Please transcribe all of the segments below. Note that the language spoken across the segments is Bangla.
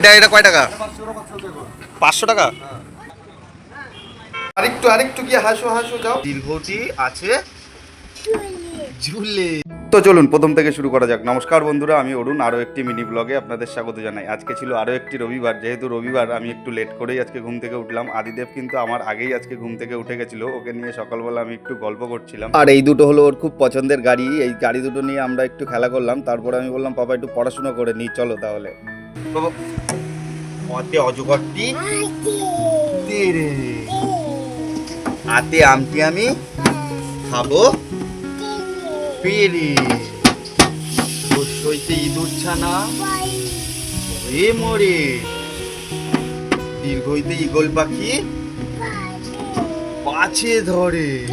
এটা এটা কয় টাকা? পাঁচশো টাকা? আরেকটু আরেকটু গিয়ে হাসো হাসো যাও। দীর্ঘটি আছে ঝুলে। তো চলুন প্রথম থেকে শুরু করা যাক। নমস্কার বন্ধুরা আমি অরুণ আরও একটি মিনি ব্লগে আপনাদের স্বাগত জানাই। আজকে ছিল আরও একটি রবিবার। যেহেতু রবিবার আমি একটু লেট করেই আজকে ঘুম থেকে উঠলাম। আদিদেব কিন্তু আমার আগেই আজকে ঘুম থেকে উঠে গেছিল। ওকে নিয়ে সকালবেলা আমি একটু গল্প করছিলাম। আর এই দুটো হলো ওর খুব পছন্দের গাড়ি। এই গাড়ি দুটো নিয়ে আমরা একটু খেলা করলাম। তারপরে আমি বললাম পাপা একটু পড়াশোনা করে নিই চলো তাহলে। অতে অজগরটি তেরে। হাতে আমটি আমি খাব। পেরে। সইতে ইঁদুর ছানা। এ মরে। দীর্ঘইতে ইগল পাখি পাছে। ধরে।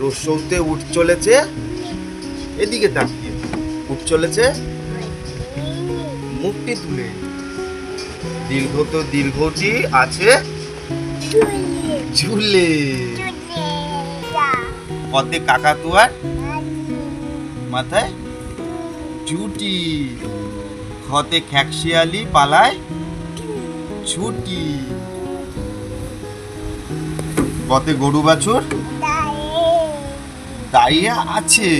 রসৌতে উঠ চলেছে। এদিকে তাকিয়ে। উঠ চলেছে। মুখটি তুলে। দীর্ঘ তো দীর্ঘটি আছে। ঝুলে। পথে কাকাতুয়ার মাথায় জুটি খতে খ্যাকশিয়ালি পালায় ছুটি। পথে গরু বাছুর দাঁড়িয়ে আছে।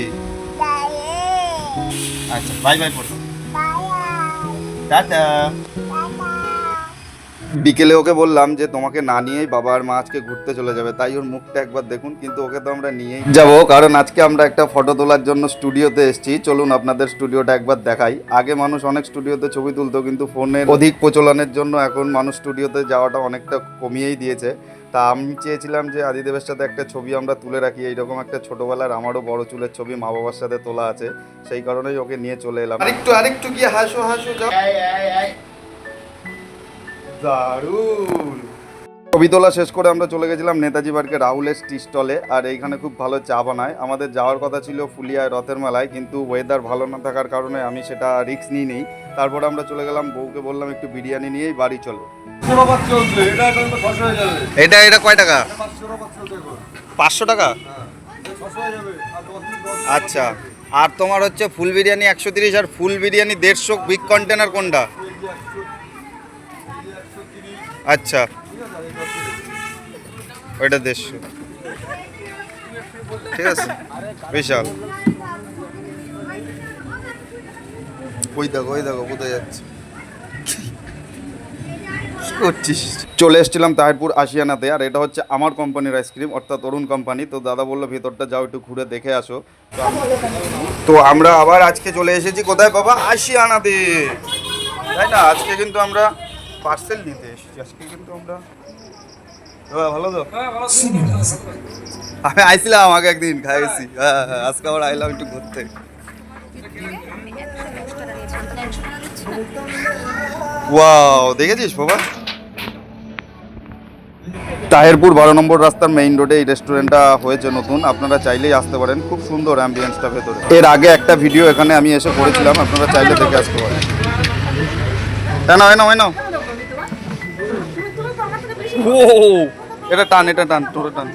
আচ্ছা বাই বাই পড়ো। টাটা। বিকেলে ওকে বললাম যে, তোমাকে না নিয়েই বাবা আর মা আজকে ঘুরতে চলে যাবে। তাই ওর মুখটা একবার দেখুন, কিন্তু ওকে তো আমরা নিয়েই যাব। কারণ আজকে আমরা একটা ফটো তোলার জন্য স্টুডিওতে এসেছি। চলুন আপনাদের স্টুডিওটা একবার দেখাই। আগে মানুষ অনেক স্টুডিওতে ছবি তুলতো, কিন্তু ফোনের অধিক প্রচলনের জন্য এখন মানুষ স্টুডিওতে যাওয়াটা অনেকটা কমিয়েই দিয়েছে। তা আমি চেয়েছিলাম যে আদিদেবের সাথে একটা ছবি আমরা তুলে রাখি এইরকম একটা ছোটবেলার আমারও বড় চুলের ছবি মা বাবার সাথে তোলা আছে সেই কারণেই ওকে নিয়ে চলে এলাম। আরেকটু আরেকটু গিয়ে হাসো হাসো দারুণ। ছবি তোলা শেষ করে আমরা চলে গেছিলাম নেতাজি পার্কে রাহুলের টি স্টলে আর এইখানে খুব ভালো চা বানায়। আমাদের যাওয়ার কথা ছিল ফুলিয়ায় রথের মেলায় কিন্তু ওয়েদার ভালো না থাকার কারণে আমি সেটা রিস্ক নিই নিই তারপরে আমরা চলে গেলাম বউকে বললাম একটু বিরিয়ানি নিয়েই বাড়ি চলো। এটা এটা কয় টাকা? পাঁচশো টাকা? হ্যাঁ আচ্ছা। আর তোমার হচ্ছে ফুল বিরিয়ানি একশো তিরিশ আর ফুল বিরিয়ানি দেড়শো বিগ কন্টেনার কোনটা? আচ্ছা। ওইটা দেড়শো। ঠিক আছে? বিশাল। ওই দেখো ওই দেখো কোথায় যাচ্ছে? করছিস? চলে এসেছিলাম তাহিরপুর আশিয়ানাতে আর এটা হচ্ছে আমার কোম্পানির আইসক্রিম অর্থাৎ তরুণ কোম্পানি তো দাদা বলল ভেতরটা যাও একটু ঘুরে দেখে আসো। তো আমরা আবার আজকে চলে এসেছি। কোথায় বাবা? আশিয়ানাতে তাই না? আজকে কিন্তু আমরা পার্সেল নিতে এসেছি। আজকে কিন্তু আমরা ভালো তো? আমি আইছিলাম আগে একদিন খাই গেছি হ্যাঁ হ্যাঁ আজকে আবার আইলাম একটু ঘুরতে। ওয়াও দেখেছিস বাবা? তাহেরপুর বারো নম্বর রাস্তার মেইন রোডে এই রেস্টুরেন্টটা হয়েছে নতুন। আপনারা চাইলেই আসতে পারেন খুব সুন্দর অ্যাম্বিয়েন্সটা ভেতরে। এর আগে একটা ভিডিও এখানে আমি এসে করেছিলাম আপনারা চাইলে দেখে আসতে পারেন। না হয় না হয় না ও এটা টান এটা টান তোরে টান।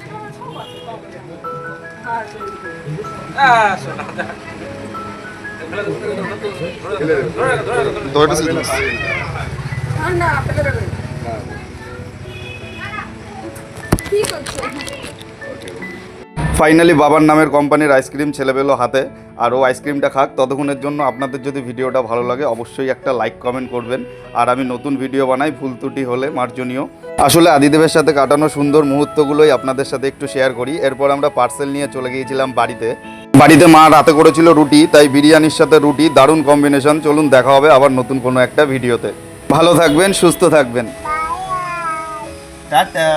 ফাইনালি বাবার নামের কোম্পানির আইসক্রিম ছেলে পেল হাতে। আর ও আইসক্রিমটা খাক ততক্ষণের জন্য আপনাদের যদি ভিডিওটা ভালো লাগে অবশ্যই একটা লাইক কমেন্ট করবেন। আর আমি নতুন ভিডিও বানাই ভুল ত্রুটি হলে মার্জনীয়। আসলে আদিদেবের সাথে কাটানো সুন্দর মুহূর্তগুলোই আপনাদের সাথে একটু শেয়ার করি। এরপর আমরা পার্সেল নিয়ে চলে গিয়েছিলাম বাড়িতে। বাড়িতে মা রাতে করেছিল রুটি, তাই বিরিয়ানির সাথে রুটি, দারুণ কম্বিনেশন চলুন দেখা হবে আবার নতুন কোনো একটা ভিডিওতে ভালো থাকবেন, সুস্থ থাকবেন। টাটা।